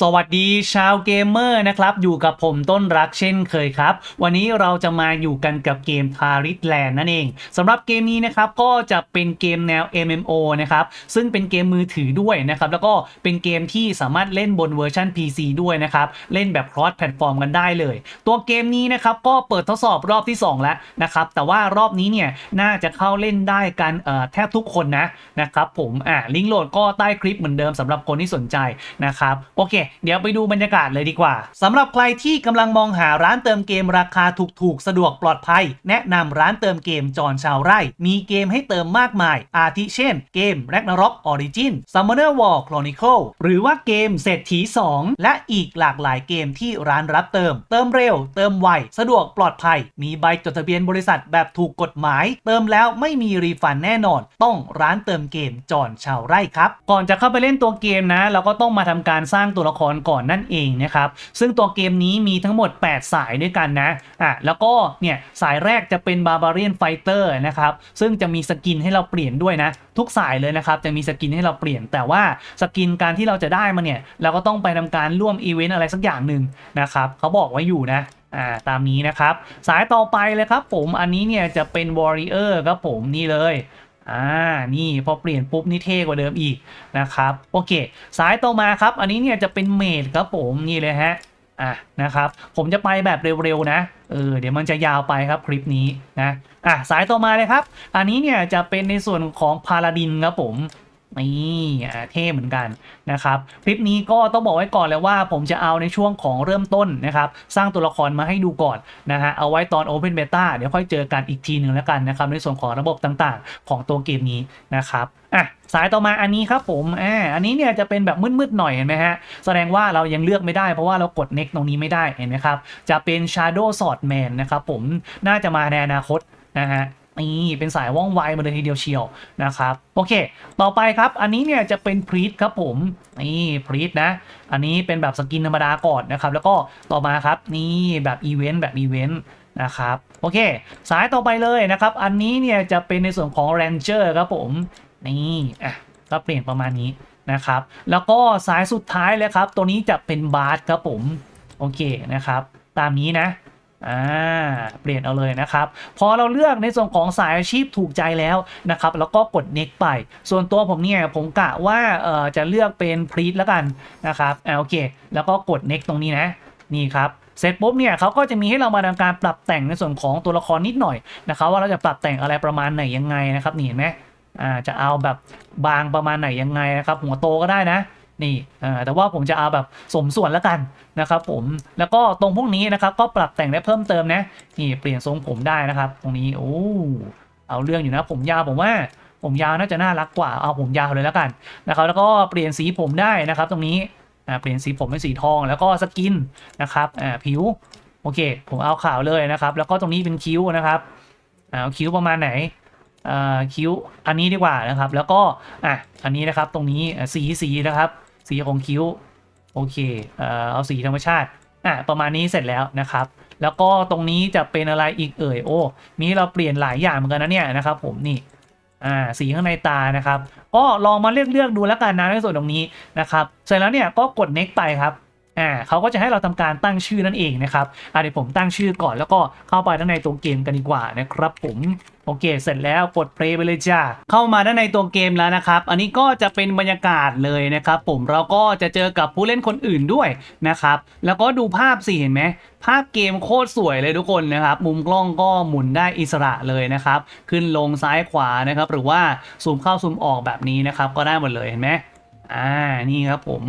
สวัสดีชาวเกมเมอร์นะครับ อยู่กับผมต้นรักเช่นเคยครับ วันนี้เราจะมาอยู่กันกับเกม Paris Land นั่นเองสำหรับเกมนี้นะครับก็จะเป็นเกมแนว MMO นะครับซึ่งเป็นเกมมือถือด้วยนะครับแล้วก็เป็นเกมที่สามารถเล่นบนเวอร์ชัน PC ด้วยนะครับเล่นแบบ cross platform กันได้เลย ตัวเกมนี้นะครับก็เปิดทดสอบรอบที่ 2 แล้วนะครับแต่ว่ารอบนี้เนี่ยน่าจะเข้าเล่นได้กันเอ่อแทบทุกคนนะนะครับผมอ่าลิงก์โหลดก็ใต้คลิปเหมือนเดิมสำหรับคนที่สนใจนะครับโอเคเดี๋ยวไปดูบรรยากาศเลยดีกว่าสำหรับใครที่กำลังมองหาร้านเติมเกมราคาถูกๆ สะดวกปลอดภัย แนะนำร้านเติมเกมจอนชาวไร่ มีเกมให้เติมมากมาย อาทิเช่น เกม Ragnarok Origin Summoner War Chronicle หรือว่าเกมเศรษฐี 2 และอีกหลากหลายเกมที่ร้านรับเติม เติมเร็ว เติมไว สะดวกปลอดภัย มีใบจดทะเบียนบริษัทแบบถูกกฎหมาย เติมแล้วไม่มีรีฟันแน่นอน ต้องร้านเติมเกมจอนชาวไร่ครับ ก่อนจะเข้าไปเล่นตัวเกมนะ เราก็ต้องมาทำการสร้างตัวละครก่อนนั่นเองนะครับ ซึ่งตัวเกมนี้มีทั้งหมด 8 สายด้วยกันนะอะแล้วก็เนี่ยสายแรกจะเป็น Barbarian Fighter นะครับ ซึ่งจะมีสกินให้เราเปลี่ยนด้วยนะ ทุกสายเลยนะครับ จะมีสกินให้เราเปลี่ยน แต่ว่าสกินการที่เราจะได้มาเนี่ย เราก็ต้องไปทำการร่วมอีเวนต์อะไรสักอย่างหนึ่งนะครับเขาบอกไว้อยู่นะอ่าตามนี้นะครับ สายต่อไปเลยครับผมอันนี้เนี่ยจะเป็น Warrior ครับผมนี่เลย อ่า นี่พอเปลี่ยนปุ๊บนี่เท่กว่าเดิมอีกนะครับ โอเค สายต่อมาครับ อันนี้เนี่ยจะเป็นเมดครับผมนี่เลยฮะ อะนะครับ ผมจะไปแบบเร็วๆนะ เออ เดี๋ยวมันจะยาวไปครับคลิปนี้นะ อะสายต่อมาเลยครับ อันนี้เนี่ยจะเป็นในส่วนของพาลาดินครับผม นี่เท่เหมือนกันนะครับคลิปนี้ก็ต้องบอกไว้ก่อนเลยว่าผมจะเอาในช่วงของเริ่มต้นนะครับ สร้างตัวละครมาให้ดูก่อนนะฮะเอาไว้ตอน Open Beta เดี๋ยวค่อยเจอกันอีกทีหนึ่งแล้วกันนะครับ ในส่วนของระบบต่างๆ ของตัวเกมนี้นะครับอะสายต่อมาอันนี้ครับผมอ่าอันนี้เนี่ยจะเป็นแบบมืดๆหน่อยเห็นไหมฮะ แสดงว่าเรายังเลือกไม่ได้เพราะว่าเรากด next ตรงนี้ไม่ได้เห็นไหมครับ จะเป็น Shadow Swordman นะครับผมน่าจะมาในอนาคตนะฮะ นี่เป็นสายว่องไวมาเลยทีเดียวเชียวนะครับ โอเค ต่อไปครับ อันนี้เนี่ยจะเป็นพรีตครับผม นี่พรีตนะ อันนี้เป็นแบบสกินธรรมดาก่อนนะครับ แล้วก็ต่อมาครับ นี่แบบอีเวนต์แบบอีเวนต์นะครับ โอเค สายต่อไปเลยนะครับ อันนี้เนี่ยจะเป็นในส่วนของ Ranger ครับผม นี่อะก็เปลี่ยนประมาณนี้นะครับ แล้วก็สายสุดท้ายเลยครับ ตัวนี้จะเป็นบาร์ครับผม โอเคนะครับ ตามนี้นะ อ่าเปลี่ยนเอาเลยนะครับพอเราเลือกในส่วนของสายอาชีพถูกใจแล้วนะครับแล้วก็กด next ไป ส่วนตัวผมเนี่ยผมกะว่าเอ่อจะเลือกเป็นพรีตแล้วกันนะครับอ่าโอเค แล้วก็กด next ตรงนี้นะนี่ครับเสร็จปุ๊บเนี่ยเขาก็จะมีให้เรามาทำการปรับแต่งในส่วนของตัวละครนิดหน่อยนะครับว่าเราจะปรับแต่งอะไรประมาณไหนยังไงนะครับนี่เห็นไหมอ่าจะเอาแบบบางประมาณไหนยังไงนะครับหัวโตก็ได้นะ นี่แต่ว่าผมจะเอาแบบสมส่วนแล้วกันนะครับผมแล้วก็ตรงพวกนี้นะครับก็ปรับแต่งได้เพิ่มเติมนะนี่เปลี่ยนทรงผมได้นะครับ ตรงนี้โอ้เอาเรื่องอยู่นะผมยาวผมว่าผมยาวน่าจะน่ารักกว่าเอาผมยาวเลยแล้วกันนะครับแล้วก็เปลี่ยนสีผมได้นะครับ ตรงนี้เปลี่ยนสีผมเป็นสีทองแล้วก็สกินนะครับผิวโอเค ผมเอาขาวเลยนะครับ แล้วก็ตรงนี้เป็นคิ้วนะครับเอาคิ้วประมาณไหนคิ้วอันนี้ดีกว่านะครับ แล้วก็อะอันนี้นะครับตรงนี้สีสีนะครับ สีของคิ้ว โอเค เอ่อ เอาสีธรรมชาติ อะ ประมาณนี้เสร็จแล้วนะครับ แล้วก็ตรงนี้จะเป็นอะไรอีกเอ่ย โอ้ มีเราเปลี่ยนหลายอย่างเหมือนกันนะเนี่ยนะครับ ผมนี่อ่าสีข้างในตานะครับ ก็ลองมาเลือกเลือกดูแล้วกันนะในส่วนตรงนี้นะครับ เสร็จแล้วเนี่ยก็กด next ไปครับ อ่าเขาก็จะให้เราทำการตั้งชื่อนั่นเองนะครับอะเดี๋ยวผมตั้งชื่อก่อนแล้วก็เข้าไปด้านในตัวเกมกันดีกว่านะครับผมโอเค เสร็จแล้วกดเพลย์ไปเลยจ้า เข้ามาด้านในตัวเกมแล้วนะครับ อันนี้ก็จะเป็นบรรยากาศเลยนะครับ ผมเราก็จะเจอกับผู้เล่นคนอื่นด้วยนะครับ แล้วก็ดูภาพสิเห็นไหม ภาพเกมโคตรสวยเลยทุกคนนะครับ มุมกล้องก็หมุนได้อิสระเลยนะครับ ขึ้นลงซ้ายขวานะครับ หรือว่าซูมเข้าซูมออกแบบนี้นะครับ ก็ได้หมดเลยเห็นไหมอ่า นี่ครับผม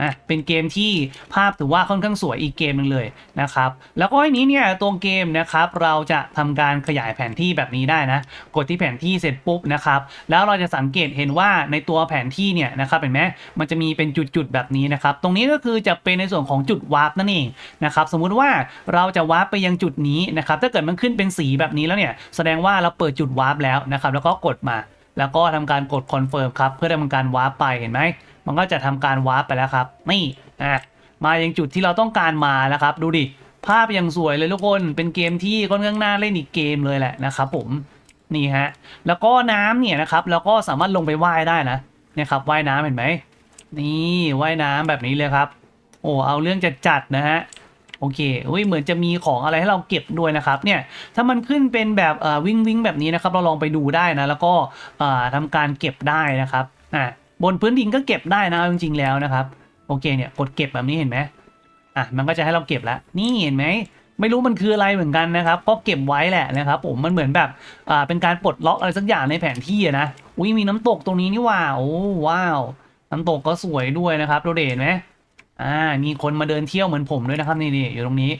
อะเป็นเกมที่ภาพถือว่าค่อนข้างสวยอีกเกมหนึงเลยนะครับ แล้วก็อันนี้เนี่ยตัวเกมนะครับเราจะทำการขยายแผนที่แบบนี้ได้นะ กดที่แผนที่เสร็จปุ๊บนะครับ แล้วเราจะสังเกตเห็นว่าในตัวแผนที่เนี่ยนะครับเห็นไหมมันจะมีเป็นจุดๆแบบนี้นะครับ ตรงนี้ก็คือจะเป็นในส่วนของจุดวาร์ปนั่นเองนะครับ สมมุติว่าเราจะวาร์ปไปยังจุดนี้นะครับ ถ้าเกิดมันขึ้นเป็นสีแบบนี้แล้วเนี่ยแสดงว่าเราเปิดจุดวาร์ปแล้วนะครับ แล้วก็กดมา แล้วก็ทำการกดคอนเฟิร์มครับ เพื่อทำการวาร์ปไปเห็นไหม มันก็จะทำการวาร์ปไปแล้วครับ นี่อะมายังจุดที่เราต้องการมาแล้วครับ ดูดิ ภาพยังสวยเลยทุกคน เป็นเกมที่ค่อนข้างน่าเล่นอีกเกมเลยแหละนะครับผม นี่ฮะ แล้วก็น้ำเนี่ยนะครับเราก็สามารถลงไปว่ายได้นะเนี่ยครับว่ายน้ำเห็นไหม นี่ว่ายน้ำแบบนี้เลยครับ โอ้เอาเรื่องจะจัดนะฮะโอเคอุ้ยเหมือนจะมีของอะไรให้เราเก็บด้วยนะครับ เนี่ย ถ้ามันขึ้นเป็นแบบเอ่อวิ่งวิ่งแบบนี้นะครับ เราลองไปดูได้นะ แล้วก็เอ่อทำการเก็บได้นะครับ อะ บนพื้นดินก็เก็บได้นะจริงๆแล้วนะครับ โอเคเนี่ยกดเก็บแบบนี้เห็นไหมอะมันก็จะให้เราเก็บแล้วนี่เห็นไหมไม่รู้มันคืออะไรเหมือนกันนะครับ ก็เก็บไว้แหละนะครับ ผมมันเหมือนแบบอ่าเป็นการปลดล็อกอะไรสักอย่างในแผนที่อะนะอุ้ยมีน้ำตกตรงนี้นี่ว่าโอ้ว้าว น้ำตกก็สวยด้วยนะครับโดดเด่นไหมอ่ามีคนมาเดินเที่ยวเหมือนผมด้วยนะครับนี่นี่อยู่ตรงนี้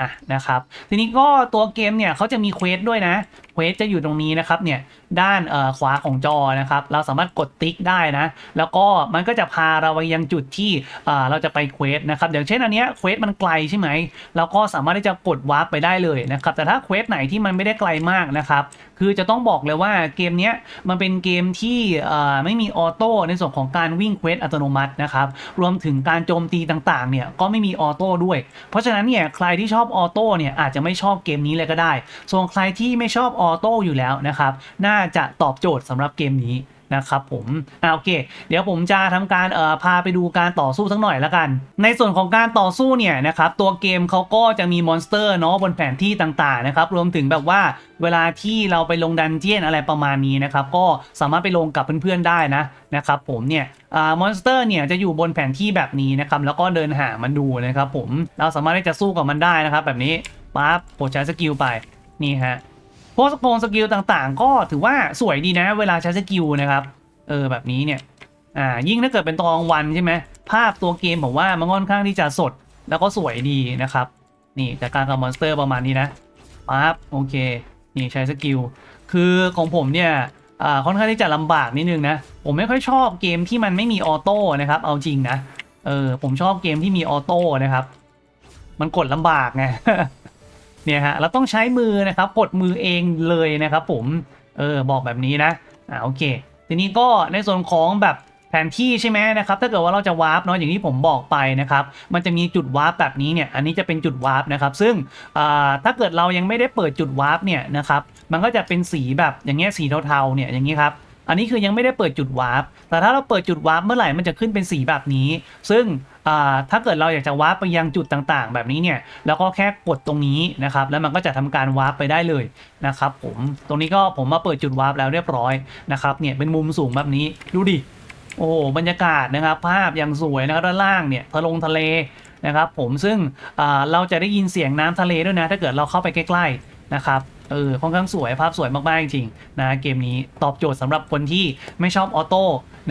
อะนะครับทีนี้ก็ตัวเกมเนี่ยเขาจะมีเควสด้วยนะเควสจะอยู่ตรงนี้นะครับเนี่ยด้านเอ่อขวาของจอนะครับ เราสามารถกดติ๊กได้นะ แล้วก็มันก็จะพาเราไปยังจุดที่เอ่อเราจะไปเควสนะครับอย่างเช่นอันเนี้ยเควสมันไกลใช่ไหมเราก็สามารถที่จะกดวาร์ปไปได้เลยนะครับแต่ถ้าเควสไหนที่มันไม่ได้ไกลมากนะครับ คือจะต้องบอกเลยว่าเกมเนี้ยมันเป็นเกมที่เอ่อไม่มีออโต้ในส่วนของการวิ่งเควสอัตโนมัตินะครับรวมถึงการโจมตีต่างๆเนี่ยก็ไม่มีออโต้ด้วย เพราะฉะนั้นเนี่ยใครที่ชอบออโต้เนี่ยอาจจะไม่ชอบเกมนี้เลยก็ได้ ส่วนใครที่ไม่ชอบออโต้อยู่แล้วนะครับ น่าจะตอบโจทย์สำหรับเกมนี้ นะครับผมอ่าโอเค เดี๋ยวผมจะทำการเอ่อพาไปดูการต่อสู้สักหน่อยละกัน ในส่วนของการต่อสู้เนี่ยนะครับตัวเกมเขาก็จะมีมอนสเตอร์เนาะบนแผนที่ต่างๆนะครับรวมถึงแบบว่าเวลาที่เราไปลงดันเจียนอะไรประมาณนี้นะครับก็สามารถไปลงกับเพื่อนๆได้นะนะครับผมเนี่ยอ่ามอนสเตอร์เนี่ยจะอยู่บนแผนที่แบบนี้นะครับแล้วก็เดินหามันดูนะครับผมเราสามารถที่จะสู้กับมันได้นะครับแบบนี้ปั๊บกดใช้สกิลไปนี่ฮะ พวกสโกงสกิลต่างๆ ก็ถือว่าสวยดีนะ เวลาใช้สกิลนะครับ เออแบบนี้เนี่ย อ่ายิ่งถ้าเกิดเป็นตอนกลางวันใช่ไหมภาพตัวเกมผมว่ามันค่อนข้างที่จะสดแล้วก็สวยดีนะครับ นี่จากการกับมอนสเตอร์ประมาณนี้นะปั๊บโอเคนี่ใช้สกิลคือของผมเนี่ยอ่าค่อนข้างที่จะลำบากนิดนึงนะ ผมไม่ค่อยชอบเกมที่มันไม่มีออโต้นะครับ เอาจริงนะ เออผมชอบเกมที่มีออโต้นะครับ มันกดลำบากไง เนี่ยฮะเราต้องใช้มือนะครับกดมือเองเลยนะครับผมเออบอกแบบนี้นะอ่าโอเค ทีนี้ก็ในส่วนของแบบแผนที่ใช่ไหมนะครับถ้าเกิดว่าเราจะวาร์ปเนาะอย่างที่ผมบอกไปนะครับมันจะมีจุดวาร์ปแบบนี้เนี่ยอันนี้จะเป็นจุดวาร์ปนะครับซึ่งอ่าถ้าเกิดเรายังไม่ได้เปิดจุดวาร์ปเนี่ยนะครับมันก็จะเป็นสีแบบอย่างเงี้ยสีเทาๆเนี่ยอย่างนี้ครับอันนี้คือยังไม่ได้เปิดจุดวาร์ปแต่ถ้าเราเปิดจุดวาร์ปเมื่อไหร่มันจะขึ้นเป็นสีแบบนี้ ซึ่ง ถ้าเกิดเราอยากจะวาร์ปไปยังจุดต่างๆ แบบนี้เนี่ยแล้วก็แค่กดตรงนี้นะครับแล้วมันก็จะทำการวาร์ปไปได้เลยนะครับผมตรงนี้ก็ผมมาเปิดจุดวาร์ปแล้วเรียบร้อยนะครับเนี่ยเป็นมุมสูงแบบนี้ดูดิโอ้บรรยากาศนะครับ ภาพยังสวยนะครับด้านล่างเนี่ยทะลงทะเลนะครับผมซึ่งเราจะได้ยินเสียงน้ำทะเลด้วยนะ ถ้าเกิดเราเข้าไปใกล้ๆนะครับเออค่อนข้างสวยภาพสวยมากๆจริงๆนะเกมนี้ตอบโจทย์สำหรับคนที่ไม่ชอบออโต้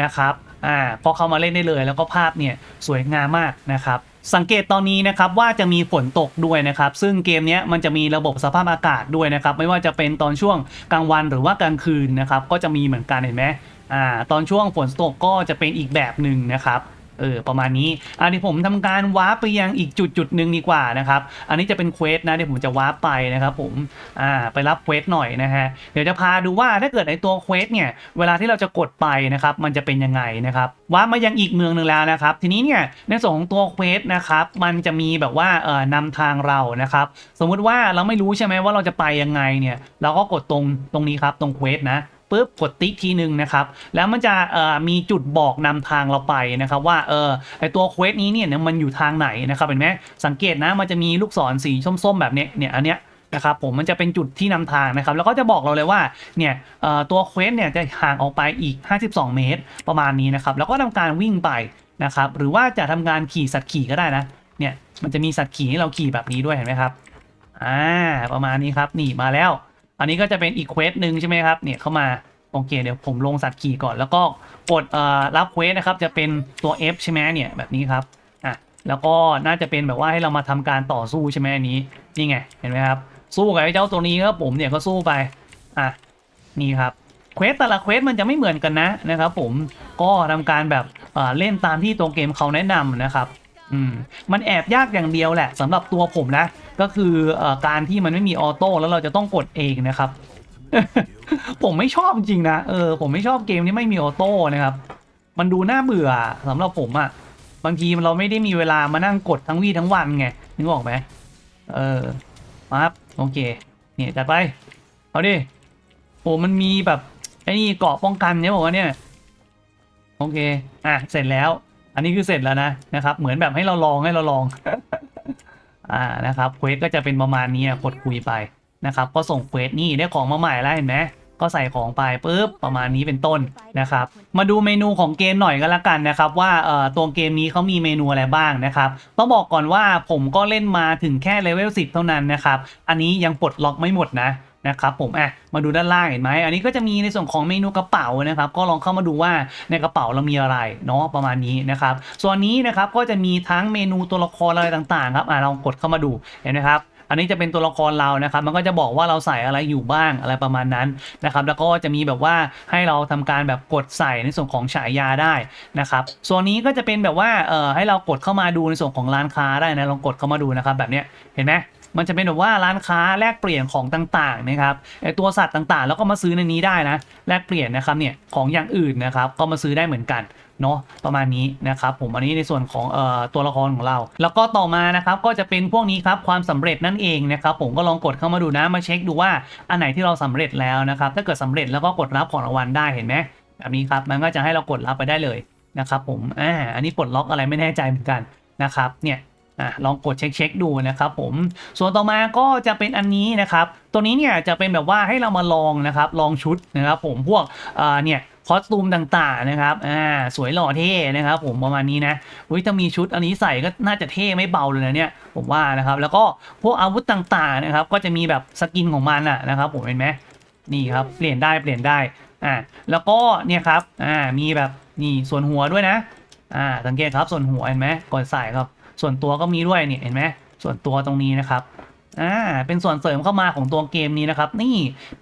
นะครับ อ่าพอเข้ามาเล่นได้เลย แล้วก็ภาพเนี่ยสวยงามมากนะครับสังเกตตอนนี้นะครับว่าจะมีฝนตกด้วยนะครับ ซึ่งเกมเนี้ยมันจะมีระบบสภาพอากาศด้วยนะครับ ไม่ว่าจะเป็นตอนช่วงกลางวันหรือว่ากลางคืนนะครับ ก็จะมีเหมือนกันเห็นไหมอ่าตอนช่วงฝนตกก็จะเป็นอีกแบบหนึ่งนะครับ เออประมาณนี้อะเดี๋ยวผมทำการวาร์ปไปยังอีกจุดจุดหนึ่งดีกว่านะครับ อันนี้จะเป็นเควสนะเดี๋ยวผมจะวาร์ปไปนะครับผมอ่าไปรับเควสหน่อยนะฮะเดี๋ยวจะพาดูว่าถ้าเกิดไอตัวเควสเนี่ยเวลาที่เราจะกดไปนะครับมันจะเป็นยังไงนะครับวาร์ปมายังอีกเมืองหนึ่งแล้วนะครับ ทีนี้เนี่ยในส่วนของตัวเควสนะครับมันจะมีแบบว่าเอ่อนำทางเรานะครับ สมมุติว่าเราไม่รู้ใช่ไหมว่าเราจะไปยังไงเนี่ยเราก็กดตรงตรงนี้ครับตรงเควสนะ ปุ๊บกดติ๊กทีหนึ่งนะครับแล้วมันจะมีจุดบอกนำทางเราไปนะครับว่าเออไอตัวเควสนี้เนี่ยมันอยู่ทางไหนนะครับเห็นไหมสังเกตนะมันจะมีลูกศรสีส้มๆแบบเนี้ยเนี่ยอันเนี้ยนะครับผมมันจะเป็นจุดที่นำทางนะครับ แล้วก็จะบอกเราเลยว่าเนี่ยตัวเควสเนี่ยจะห่างออกไปอีก 52 เมตรประมาณนี้นะครับ แล้วก็ทำการวิ่งไปนะครับ หรือว่าจะทำการขี่สัตว์ขี่ก็ได้นะเนี่ยมันจะมีสัตว์ขี่ให้เราขี่แบบนี้ด้วยเห็นไหมครับอ่าประมาณนี้ครับนี่มาแล้ว อันนี้ก็จะเป็นอีกเควสหนึ่งใช่ไหมครับ เนี่ยเข้ามา โอเค เดี๋ยวผมลงสัตว์ขี่ก่อน แล้วก็กดอ่อรับเควสนะครับ จะเป็นตัว F ใช่ไหมเนี่ย แบบนี้ครับ อะ แล้วก็น่าจะเป็นแบบว่าให้เรามาทำการต่อสู้ใช่ไหมอันนี้ นี่ไง เห็นไหมครับ สู้กับไอ้เจ้าตัวนี้ครับผมเนี่ยก็สู้ไป อะ นี่ครับเควสแต่ละเควสมันจะไม่เหมือนกันนะนะครับผม ก็ทำการแบบเอ่อเล่นตามที่ตัวเกมเขาแนะนำนะครับ อืม มันแอบยากอย่างเดียวแหละสำหรับตัวผมนะ ก็คือการที่มันไม่มีออโต้แล้วเราจะต้องกดเองนะครับ ผมไม่ชอบจริงนะเออผมไม่ชอบเกมที่ไม่มีออโต้นะครับ มันดูน่าเบื่อสำหรับผมอะ่ะบางทีเราไม่ได้มีเวลามานั่งกดทั้งวี่ทั้งวันไงนึกออกไหมเออปั๊บโอเคเนี่ยจัดไปเอาดิโอ้มันมีแบบไอ้นี่เกาะป้องกันเนี่ยบอกว่าเนี่ยโอเคอะเสร็จแล้ว อันนี้คือเสร็จแล้วนะนะครับ เหมือนแบบให้เราลองให้เราลอง อ่านะครับเควสก็จะเป็นประมาณนี้นะกดคุยไปนะครับก็ส่งเควสนี่ได้ของมาใหม่แล้วเห็นไหมก็ใส่ของไปปุ๊บประมาณนี้เป็นต้นนะครับมาดูเมนูของเกมหน่อยก็แล้วกันนะครับว่าเอ่อตัวเกมนี้เขามีเมนูอะไรบ้างนะครับต้องบอกก่อนว่าผมก็เล่นมาถึงแค่เลเวล10 เท่านั้นนะครับอันนี้ยังปลดล็อกไม่หมดนะ นะครับผมอะมาดูด้านล่างเห็นไหมอันนี้ก็จะมีในส่วนของเมนูกระเป๋านะครับ ก็ลองเข้ามาดูว่าในกระเป๋าเรามีอะไรเนาะประมาณนี้นะครับ ส่วนนี้นะครับก็จะมีทั้งเมนูตัวละครอะไรต่างๆครับอะลองกดเข้ามาดูเห็นไหมครับอันนี้จะเป็นตัวละครเรานะครับ มันก็จะบอกว่าเราใส่อะไรอยู่บ้างอะไรประมาณนั้นนะครับ แล้วก็จะมีแบบว่าให้เราทำการแบบกดใส่ในส่วนของฉายาได้นะครับ ส่วนนี้ก็จะเป็นแบบว่าเอ่อให้เรากดเข้ามาดูในส่วนของร้านค้าได้นะ ลองกดเข้ามาดูนะครับ แบบเนี้ย เห็นไหม มันจะเป็นแบบว่าร้านค้าแลกเปลี่ยนของต่างๆนะครับไอตัวสัตว์ต่างๆ แล้วก็มาซื้อในนี้ได้นะแลกเปลี่ยนนะครับเนี่ยของอย่างอื่นนะครับก็มาซื้อได้เหมือนกันเนาะประมาณนี้นะครับผมอันนี้ในส่วนของเอ่อตัวละครของเรา แล้วก็ต่อมานะครับก็จะเป็นพวกนี้ครับความสำเร็จนั่นเองนะครับผมก็ลองกดเข้ามาดูนะมาเช็คดูว่าอันไหนที่เราสำเร็จแล้วนะครับถ้าเกิดสำเร็จแล้วก็กดรับของรางวัลได้เห็นไหมแบบนี้ครับมันก็จะให้เรากดรับไปได้เลยนะครับผมอ่าอันนี้ปลดล็อกอะไรไม่แน่ใจเหมือนกันนะครับเนี่ย อะลองกดเช็คเช็คดูนะครับผมส่วนต่อมาก็จะเป็นอันนี้นะครับ ตัวนี้เนี่ยจะเป็นแบบว่าให้เรามาลองนะครับ ลองชุดนะครับ ผมพวกอ่าเนี่ยคอสตูมต่างๆนะครับอ่าสวยหล่อเท่นะครับ ผมประมาณนี้นะอุ้ยถ้ามีชุดอันนี้ใส่ก็น่าจะเท่ไม่เบาเลยนะเนี่ยผมว่านะครับ แล้วก็พวกอาวุธต่างๆนะครับ ก็จะมีแบบสกินของมันอะนะครับ ผมเห็นไหมนี่ครับเปลี่ยนได้เปลี่ยนได้อ่าแล้วก็เนี่ยครับอ่ามีแบบนี่ส่วนหัวด้วยนะอ่าสังเกตครับส่วนหัวเห็นไหมก่อนใส่ครับ ส่วนตัวก็มีด้วยเนี่ยเห็นไหมส่วนตัวตรงนี้นะครับอ่าเป็นส่วนเสริมเข้ามาของตัวเกมนี้นะครับ นี่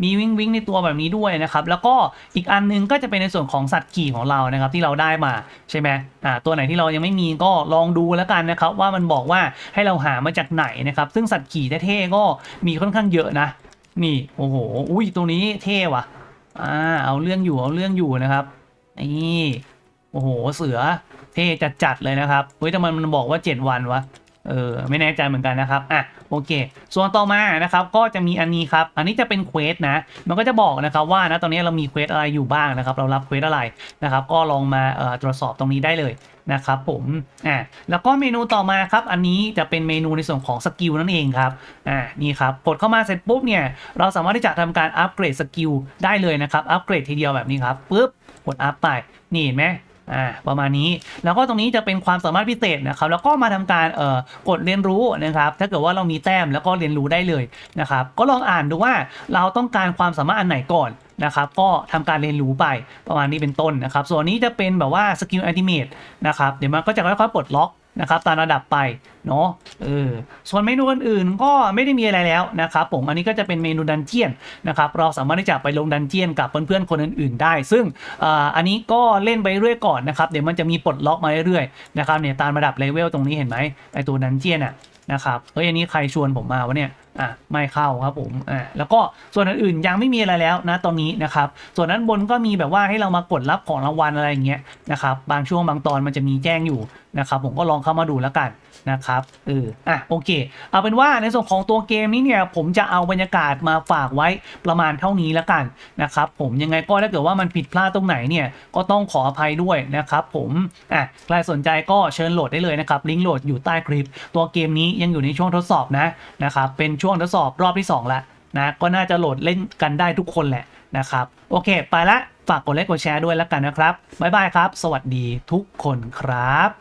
มีวิ่งวิ่งในตัวแบบนี้ด้วยนะครับ แล้วก็อีกอันหนึงก็จะเป็นในส่วนของสัตว์ขี่ของเรานะครับ ที่เราได้มาใช่ไหมอ่าตัวไหนที่เรายังไม่มีก็ลองดูแล้วกันนะครับ ว่ามันบอกว่าให้เราหามาจากไหนนะครับ ซึ่งสัตว์ขี่เท่ๆก็มีค่อนข้างเยอะนะ นี่โอ้โหอุ้ยตัวนี้เท่ว่ะอ่าเอาเรื่องอยู่เอาเรื่องอยู่นะครับนี่โอ้โหเสือ เท่จัดๆเลยนะครับเฮ้ยแต่มันมันบอกว่า 7 วันวะเออไม่แน่ใจเหมือนกันนะครับอะโอเค ส่วนต่อมานะครับก็จะมีอันนี้ครับ อันนี้จะเป็นเควสนะ มันก็จะบอกนะครับว่านะตอนนี้เรามีเควสอะไรอยู่บ้างนะครับ เรารับเควสอะไรนะครับก็ลองมาตรวจสอบตรงนี้ได้เลยนะครับผมอ่าแล้วก็เมนูต่อมาครับ อันนี้จะเป็นเมนูในส่วนของสกิลนั่นเองครับอ่านี่ครับกดเข้ามาเสร็จปุ๊บเนี่ยเราสามารถที่จะทำการอัปเกรดสกิลได้เลยนะครับอัปเกรดทีเดียวแบบนี้ครับปุ๊บกดอัพไปนี่เห็นไหม อ่าประมาณนี้แล้วก็ตรงนี้จะเป็นความสามารถพิเศษนะครับแล้วก็มาทำการเอ่อกดเรียนรู้นะครับถ้าเกิดว่าเรามีแต้มแล้วก็เรียนรู้ได้เลยนะครับก็ลองอ่านดูว่าเราต้องการความสามารถอันไหนก่อนนะครับก็ทำการเรียนรู้ไปประมาณนี้เป็นต้นนะครับ ส่วนนี้จะเป็นแบบว่าสกิลอัลติเมทนะครับเดี๋ยวมันก็จะค่อยๆปลดล็อก นะครับตามระดับไปเนาะเออส่วนเมนูอื่นๆก็ไม่ได้มีอะไรแล้วนะครับผมอันนี้ก็จะเป็นเมนูดันเจียนนะครับเราสามารถที่จะไปลงดันเจียนกับเพื่อนๆคนอื่นๆได้ ซึ่งอ่าอันนี้ก็เล่นไปเรื่อยก่อนนะครับเดี๋ยวมันจะมีปลดล็อกมาเรื่อยๆนะครับเนี่ยตามระดับเลเวลตรงนี้เห็นไหมไอตัวดันเจียนอะนะครับเฮ้ยอันนี้ใครชวนผมมาวะเนี่ยอะไม่เข้าครับผมอ่าแล้วก็ส่วนอื่นๆยังไม่มีอะไรแล้วนะตรงนี้นะครับ ส่วนนั้นบนก็มีแบบว่าให้เรามากดรับของรางวัลอะไรอย่างเงี้ยนะครับบางช่วงบางตอนมันจะมีแจ้งอยู่นะครับผมก็ลองเข้ามาดูแล้วกันนะครับเอออะโอเค เอาเป็นว่าในส่วนของตัวเกมนี้เนี่ยผมจะเอาบรรยากาศมาฝากไว้ประมาณเท่านี้แล้วกันนะครับผมยังไงก็ถ้าเกิดว่ามันผิดพลาดตรงไหนเนี่ยก็ต้องขออภัยด้วยนะครับผมอะใครสนใจก็เชิญโหลดได้เลยนะครับลิงก์โหลดอยู่ใต้คลิป ตัวเกมนี้ยังอยู่ในช่วงทดสอบนะนะครับเป็นช่วงทดสอบรอบที่2แล้วนะก็น่าจะโหลดเล่นกันได้ทุกคนแหละนะครับ โอเค ไปละ ฝากกดไลค์กดแชร์ด้วยแล้วกันนะครับ บ๊ายบายครับ สวัสดีทุกคนครับ